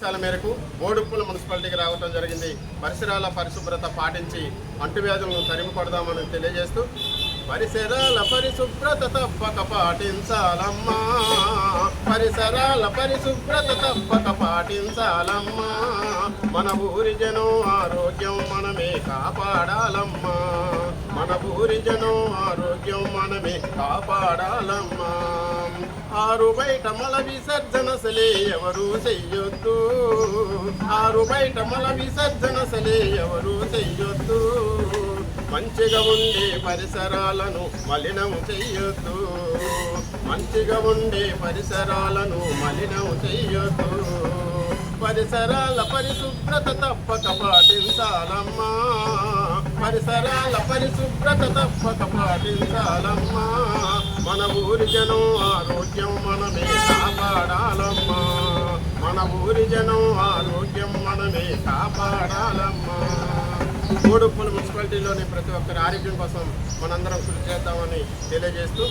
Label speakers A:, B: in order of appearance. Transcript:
A: ఆదేశాల మేరకు బోడుప్పుల మున్సిపాలిటీకి రావడం జరిగింది. పరిసరాల పరిశుభ్రత పాటించి అంటువ్యాధులను తరిమిపడదామని తెలియజేస్తూ పరిసరాల పరిశుభ్రత తప్పక పాటించాలమ్మా. పరిసరాల పరిశుభ్రత తప్పక పాటించాలమ్మా. మన ఊరి జనం ఆరోగ్యం మనమే కాపాడాలమ్మా. మన ఊరి జనం ఆరోగ్యం మనమే కాపాడాలమ్మా. ఆరు బయట మల విసర్జన సలే ఎవరు చెయ్యొద్దు. ఆరు బయట మల విసర్జన సలే ఎవరు చెయ్యొద్దు. మంచిగా ఉండే పరిసరాలను మలినం చెయ్యొద్దు. మంచిగా ఉండే పరిసరాలను మలినం చెయ్యొద్దు. పరిసరాల పరిశుభ్రత తప్పక పాటించాలమ్మా. పరిసరాల పరిశుభ్రత తప్పక పాటించాలమ్మా. ఊరి జనం ఆరోగ్యం మనమే కాపాడాలమ్మా. మన ఊరి జనం ఆరోగ్యం మనమే కాపాడాలమ్మా. కోడుప్పల మున్సిపాలిటీలోని ప్రతి ఒక్కరి ఆరోగ్యం కోసం మనందరం కృషి చేద్దామని తెలియజేస్తూ